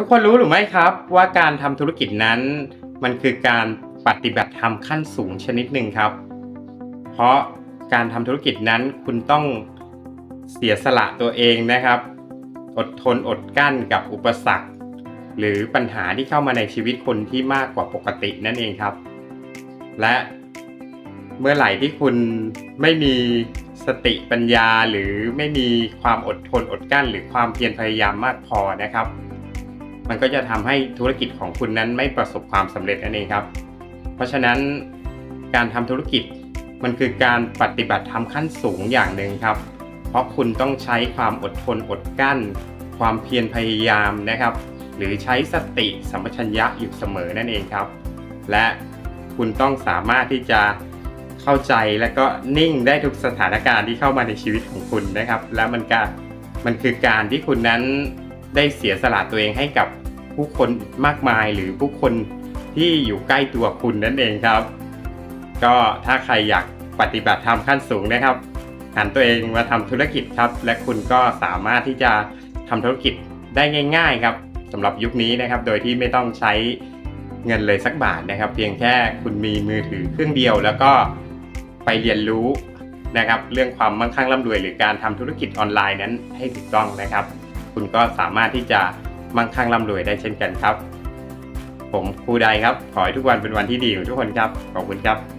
ทุกคนรู้หรือไม่ครับว่าการทำธุรกิจนั้นมันคือการปฏิบัติธรรมขั้นสูงชนิดหนึ่งครับ เพราะการทำธุรกิจนั้นคุณต้องเสียสละตัวเองนะครับ อดทนอดกั้นกับอุปสรรค หรือปัญหาที่เข้ามาในชีวิตคนที่มากกว่าปกตินั่นเองครับ และเมื่อไหร่ที่คุณไม่มีสติปัญญาหรือไม่มีความอดทนอดกั้น หรือความเพียรพยายามมากพอนะครับ มันก็จะทำให้ธุรกิจของคุณนั้นไม่ประสบความสำเร็จนั่นเองครับ เพราะฉะนั้นการทำธุรกิจมันคือการปฏิบัติธรรมขั้นสูงอย่างหนึ่งครับ เพราะคุณต้องใช้ความอดทนอดกลั้น ความเพียรพยายามนะครับ หรือใช้สติสัมปชัญญะอยู่เสมอนั่นเองครับ และคุณต้องสามารถที่จะเข้าใจและก็นิ่งได้ทุกสถานการณ์ที่เข้ามาในชีวิตของคุณนะครับ แล้วมันก็มันคือการที่คุณนั้น ได้เสียสละตัวเองให้กับผู้คนมากมายหรือผู้คนที่อยู่ใกล้ตัวคุณนั่นเองครับ ก็ถ้าใครอยากปฏิบัติธรรมขั้นสูงนะครับหันตัวเองมาทำธุรกิจครับ และคุณก็สามารถที่จะทำธุรกิจได้ง่าย ๆ ครับสำหรับยุคนี้นะครับ โดยที่ไม่ต้องใช้เงินเลยสักบาทนะครับ เพียงแค่คุณมีมือถือเครื่องเดียว แล้วก็ไปเรียนรู้นะครับ เรื่องความมั่งคั่งร่ำรวยหรือการทำธุรกิจออนไลน์นั้นให้ถูกต้องนะครับ คุณก็สามารถที่จะมั่งคั่งร่ำรวยได้เช่นกันครับ ผมครูใดครับ ขอให้ทุกวันเป็นวันที่ดีของทุกคนครับ ขอบคุณครับ